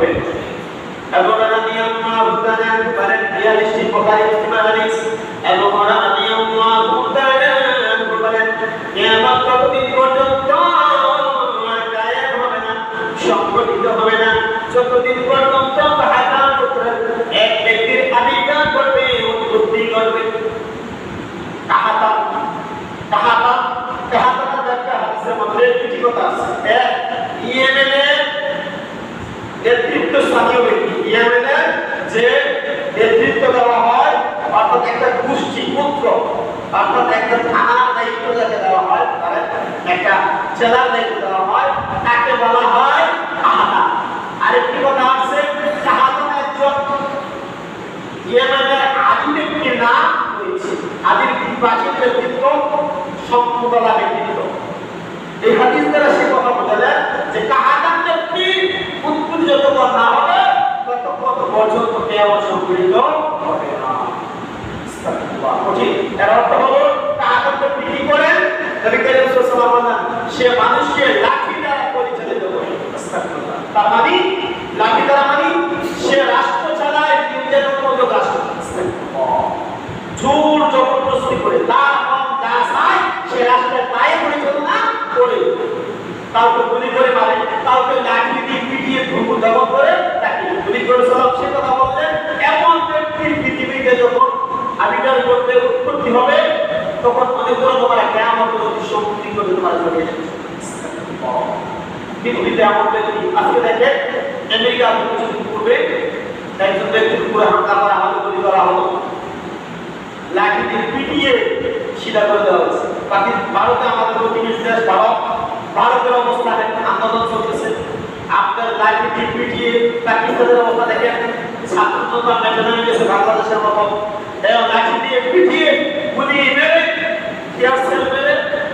করবেন আবু রাদিয়াল্লাহু তাআলা বলেন ইয়া লিস্টি বুখারী মুসলিম হাদিস আবু রাদিয়াল্লাহু তাআলা বলেন, কিয়ামত কতদিন পর্যন্ত কায়েম হবে না সংগঠিত হবে না, যতদিন পর্যন্ত হাজার পুত্র এক ব্যক্তির আবির্ভাব করবে উৎপত্তি করবে কাহাতা কাহাতা কাহাতা একটা হাদিসের মধ্যে দুটি কথা আছে। এক ইয়েমেনের নেতৃত্ব স্থানীয় ব্যক্তি ইয়েমেনের যে নেতৃত্ব দেওয়া হয়, অর্থাৎ একটা গোষ্ঠী, পুত্র, অর্থাৎ একটা থানার দায়িত্ব যাকে দেওয়া হয় একটা জেলার দায়িত্ব দেওয়া হয়, তাকে বলা হয় কাহাতা আরেকটি কথা আছে একজন নাম রয়েছে আদির প্রাচীন ব্যক্তিত্ব সম্পূর্ণলা ব্যক্তিত্ব। এই হাদিস দ্বারা সে কথা বোঝালেন যে কাহাদান ব্যক্তি উৎপত্তি যতক্ষণ না হবে ততক্ষণ পর্যন্ত কেউ সংগঠিত হবে না। এর সে মানে? মানে? সে রাষ্ট্র চালায় রাষ্ট্র। জোর জবরদস্তি করে সে কাউকে গুলি করে মারে, কাউকে লাঠি দিয়ে পিটিয়ে ধুমু দমন করে করতে উৎপত্তি হবে, তখন মনে করো তোমার প্রতি শক্তি করে তোমার আজকে আমেরিকা কিছুদিন পূর্বে করা হলো করা হলো লাঠি দিয়ে পিটিয়ে সিধা করে দেওয়া হয়েছে। বাকি ভারতে আমাদের ভারত, ভারতের অবস্থা আন্দোলন চলতেছে। আপনার লাঠি দিয়ে পিটিয়ে পাকিস্তানের অবস্থা দেখেন ছাত্র মতো এবং লাঠি দিয়ে পিটিয়ে গুলি মেরে টিয়ার সেল